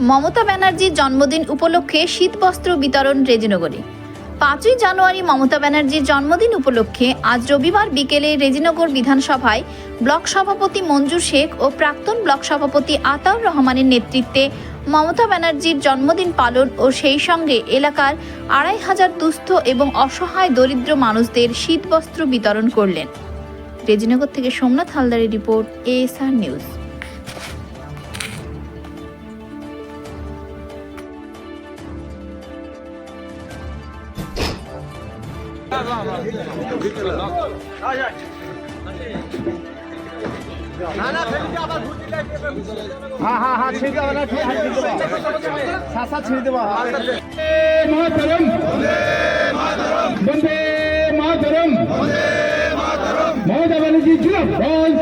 মমতা ব্যানার্জির জন্মদিন উপলক্ষে শীতবস্ত্র বিতরণ রেজিনগরে। পাঁচই জানুয়ারি মমতা ব্যানার্জির জন্মদিন উপলক্ষে আজ রবিবার বিকেলে রেজিনগর বিধানসভায় ব্লক সভাপতি মঞ্জু শেখ ও প্রাক্তন ব্লক সভাপতি আতাউর রহমানের নেতৃত্বে মমতা ব্যানার্জির জন্মদিন পালন ও সেই সঙ্গে এলাকার আড়াই হাজার দুস্থ এবং অসহায় দরিদ্র মানুষদের শীতবস্ত্র বিতরণ করলেন। রেজিনগর থেকে সোমনাথ হালদারের রিপোর্ট এএসআর নিউজ হ্যাঁ হ্যাঁ হ্যাঁ ছেড়ে দেবো না ঠিক দেবো শাসা ছেড়ে দেবো মাতরম বন্দে মাতরম মমতা ব্যানার্জি জিরাফত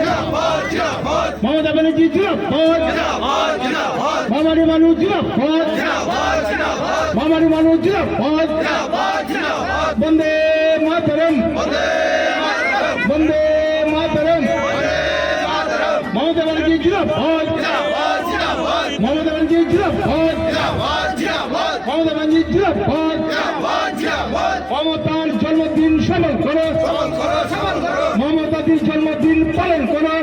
মমতা ব্যানার্জি জিরাফত মামারি মানুষ জিরাফত মামারি মানুষ জিরাফত বন্দে মাতরম বন্দে মাতরম মমতা ব্যানার্জি জিরাফত মমতা ব্যানার্জি জিরাফত মমতা ব্যানার্জি জিরাফত মমতার জন্মদিন সফল করো। মমতাদির জন্মদিন পালন করো।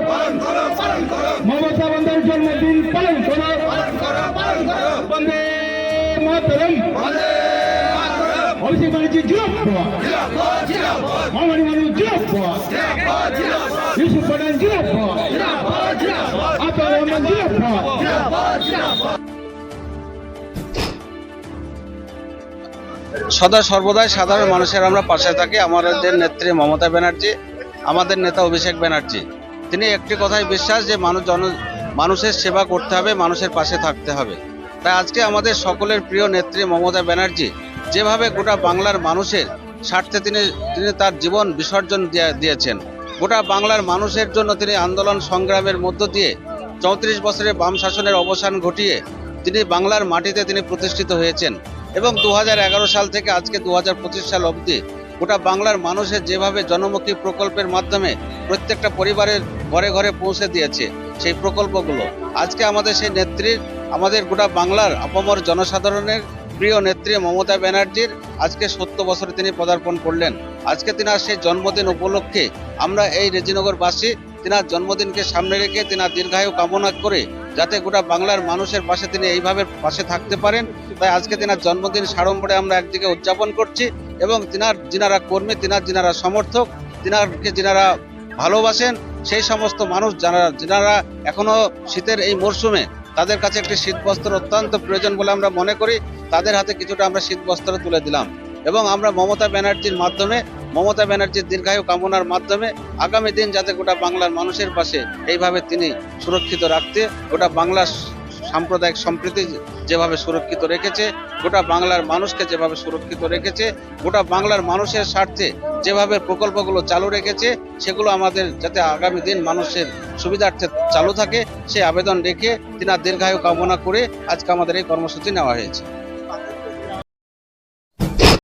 মমতা বন্দের জন্মদিন পালন করো। বন্দে মাতরম। অভিষেক ব্যানার্জি জিরাফত মামারি মানুষ জিরাফত জিরাফত সদা সর্বদাই সাধারণ মানুষের আমরা পাশে থাকি, আমাদের নেত্রী মমতা ব্যানার্জি, আমাদের নেতা অভিষেক ব্যানার্জি। তিনি একটি কথাই বিশ্বাস যে মানুষ জন, মানুষের সেবা করতে হবে, মানুষের পাশে থাকতে হবে। তাই আজকে আমাদের সকলের প্রিয় নেত্রী মমতা ব্যানার্জি, যেভাবে গোটা বাংলার মানুষের স্বার্থে তিনি তিনি তার জীবন বিসর্জন দিয়ে- দিয়েছেন। গোটা বাংলার মানুষের জন্য তিনি আন্দোলন সংগ্রামের মধ্য দিয়ে চৌত্রিশ বছরের বাম শাসনের অবসান ঘটিয়ে তিনি বাংলার মাটিতে তিনি প্রতিষ্ঠিত হয়েছেন। এবং দু হাজার এগারো সাল থেকে আজকে দু হাজার পঁচিশ সাল অবধি গোটা বাংলার মানুষের যেভাবে জনমুখী প্রকল্পের মাধ্যমে প্রত্যেকটা পরিবারের ঘরে ঘরে পৌঁছে দিয়েছে সেই প্রকল্পগুলো। আজকে আমাদের সেই নেত্রীর আমাদের গোটা বাংলার আপামর জনসাধারণের প্রিয় নেত্রী মমতা ব্যানার্জির আজকে সত্তর বছরে তিনি পদার্পণ করলেন। আজকে তিনার সেই জন্মদিন উপলক্ষে আমরা এই রেজিনগরবাসী তিনার জন্মদিনকে সামনে রেখে তিনার দীর্ঘায়ু কামনা করে যাতে গোটা বাংলার মানুষের পাশে তিনি এইভাবে পাশে থাকতে পারেন। তাই আজকে তিনার জন্মদিন সাড়ম্বরে আমরা একদিকে উদযাপন করছি এবং তিনার যিনারা কর্মী, তিনার যিনারা সমর্থক, তিনারকে যিনারা ভালোবাসেন, সেই সমস্ত মানুষ যারা, যিনারা এখনও শীতের এই মরশুমে তাদের কাছে একটি শীত বস্ত্র অত্যন্ত প্রয়োজন বলে আমরা মনে করি। তাদের হাতে কিছুটা আমরা শীত বস্ত্র তুলে দিলাম। এবং আমরা মমতা ব্যানার্জির মাধ্যমে, মমতা ব্যানার্জির দীর্ঘায়ু কামনার মাধ্যমে আগামী দিন যাতে গোটা বাংলার মানুষের পাশে এইভাবে তিনি সুরক্ষিত রাখতে, গোটা বাংলার সাম্প্রদায়িক সম্প্রীতি যেভাবে সুরক্ষিত রেখেছে, গোটা বাংলার মানুষকে যেভাবে সুরক্ষিত রেখেছে, গোটা বাংলার মানুষের স্বার্থে যেভাবে প্রকল্পগুলো চালু রেখেছে, সেগুলো আমাদের যাতে আগামী দিন মানুষের সুবিধার্থে চালু থাকে, সে আবেদন রেখে তিনার দীর্ঘায়ু কামনা করে আজকে আমাদের এই কর্মসূচি নেওয়া হয়েছে।